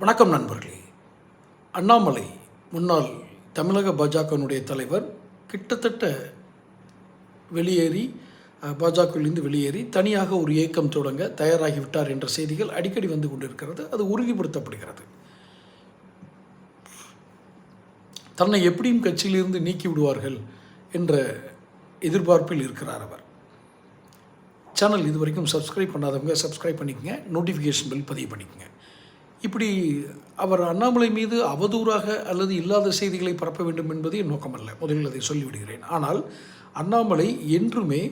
வணக்கம் நண்பர்களே. அண்ணாமலை முன்னாள் தமிழக பாஜகனுடைய தலைவர் கிட்டத்தட்ட வெளியேறி பாஜகவிலிருந்து வெளியேறி தனியாக ஒரு இயக்கம் தொடங்க தயாராகிவிட்டார் என்ற செய்திகள் அடிக்கடி வந்து கொண்டிருக்கிறது. அது உறுதிப்படுத்தப்படுகிறது. தன்னை எப்படியும் கட்சியிலிருந்து நீக்கி விடுவார்கள் என்ற எதிர்பார்ப்பில் இருக்கிறார் அவர். சேனல் இது வரைக்கும் சப்ஸ்கிரைப் பண்ணாதவங்க சப்ஸ்கிரைப் பண்ணிக்கங்க. நோட்டிஃபிகேஷன் பில் பதிவு பண்ணிக்கங்க. இப்படி அவர் அண்ணாமலை மீது அவதூறாக அல்லது இல்லாத செய்திகளை பரப்ப வேண்டும் என்பது என் நோக்கமல்ல. முதலில் அதை சொல்லிவிடுகிறேன். ஆனால் அண்ணாமலை என்றுமே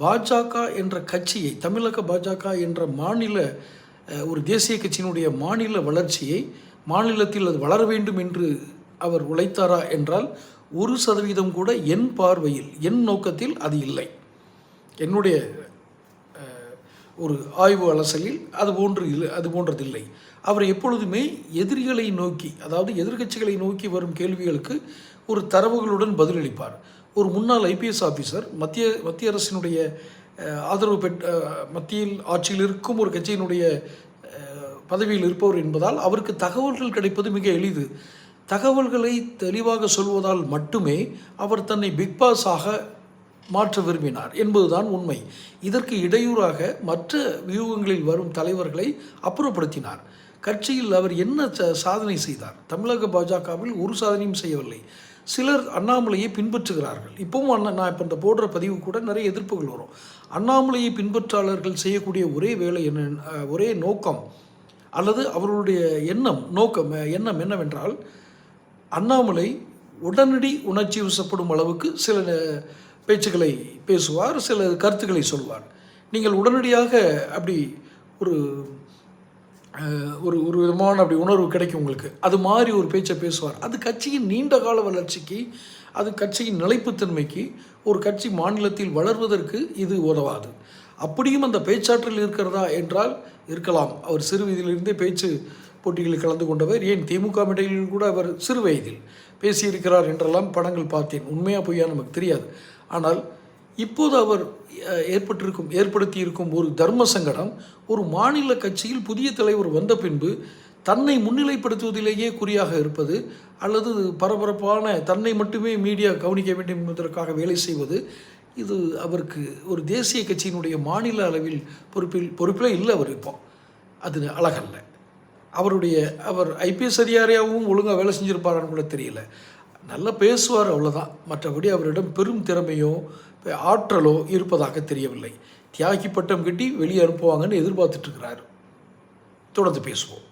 பாஜக என்ற கட்சியை தமிழக பாஜக என்ற மாநில ஒரு தேசிய கட்சியினுடைய மாநில வளர்ச்சியை மாநிலத்தில் அது வளர வேண்டும் என்று அவர் உழைத்தாரா என்றால் ஒரு சதவீதம் கூட என் பார்வையில் என் நோக்கத்தில் அது இல்லை. என்னுடைய ஒரு ஆய்வு அலசலில் அது போன்று இல்லை அது போன்றதில்லை. அவர் எப்பொழுதுமே எதிரிகளை நோக்கி அதாவது எதிர்க்கட்சிகளை நோக்கி வரும் கேள்விகளுக்கு ஒரு தரவுகளுடன் பதிலளிப்பார். ஒரு முன்னாள் ஐபிஎஸ் ஆஃபீஸர் மத்திய மத்திய அரசினுடைய ஆதரவு பெற் மத்தியில் ஆட்சியில் இருக்கும் ஒரு கட்சியினுடைய பதவியில் இருப்பவர் என்பதால் அவருக்கு தகவல்கள் கிடைப்பது மிக எளிது. தகவல்களை தெளிவாக சொல்வதால் மட்டுமே அவர் தன்னை பிக் பாஸாக மாற்ற விரும்பினார் என்பதுதான் உண்மை. இதற்கு இடையூறாக மற்ற வியூகங்களில் வரும் தலைவர்களை அப்புறப்படுத்தினார். கட்சியில் அவர் என்ன சாதனை செய்தார்? தமிழக பாஜகவில் ஒரு சாதனையும் செய்யவில்லை. சிலர் அண்ணாமலையை பின்பற்றுகிறார்கள். இப்பவும் அண்ணா நான் இப்போ இந்த போடுற பதிவு கூட நிறைய எதிர்ப்புகள் வரும். அண்ணாமலையை பின்பற்றாளர்கள் செய்யக்கூடிய ஒரே வேலை என்ன ஒரே நோக்கம் அல்லது அவர்களுடைய எண்ணம் நோக்கம் எண்ணம் என்னவென்றால் அண்ணாமலை உடனடி உணர்ச்சி வசப்படும் அளவுக்கு சில பேச்சுக்களை பேசுவார் சில கருத்துக்களை சொல்வார். நீங்கள் உடனடியாக அப்படி ஒரு ஒரு ஒரு விதமான அப்படி உணர்வு கிடைக்கும் உங்களுக்கு. அது மாதிரி ஒரு பேச்சை பேசுவார். அது கட்சியின் நீண்ட கால வளர்ச்சிக்கு அது கட்சியின் நிலைப்புத்தன்மைக்கு ஒரு கட்சி மாநிலத்தில் வளர்வதற்கு இது உதவாது. அப்படியும் அந்த பேச்சாற்றல் இருக்கிறதா என்றால் இருக்கலாம். அவர் சிறு வயதிலிருந்தே பேச்சு போட்டிகளில் கலந்து கொண்டவர். ஏன் திமுக மேடையில் கூட அவர் சிறு வயதில் பேசியிருக்கிறார் என்றெல்லாம் படங்கள் பார்த்தேன். உண்மையாக பொய்யா நமக்கு தெரியாது. ஆனால் இப்போது அவர் ஏற்பட்டிருக்கும் ஏற்படுத்தி இருக்கும் ஒரு தர்ம சங்கடம் ஒரு மாநில கட்சியில் புதிய தலைவர் வந்த பின்பு தன்னை முன்னிலைப்படுத்துவதிலேயே குறியாக இருப்பது அல்லது பரபரப்பான தன்னை மட்டுமே மீடியா கவனிக்க வேண்டும் என்பதற்காக வேலை செய்வது இது அவருக்கு ஒரு தேசிய கட்சியினுடைய மாநில அளவில் பொறுப்பில் பொறுப்பில் இல்லை அவர் இப்போ. அது அழகல்ல. அவருடைய அவர் ஐபிஎஸ் அதிகாரியாகவும் ஒழுங்காக வேலை செஞ்சுருப்பாரான்னு கூட தெரியல. நல்லா பேசுவார் அவ்வளோதான் மற்றபடி அவரிடம் பெரும் திறமையோ ஆற்றலோ இருப்பதாக தெரியவில்லை. தியாகி பட்டம் கட்டி வெளியே அனுப்புவாங்கன்னு எதிர்பார்த்துட்ருக்கிறார் தொடர்ந்து பேசுவோம்.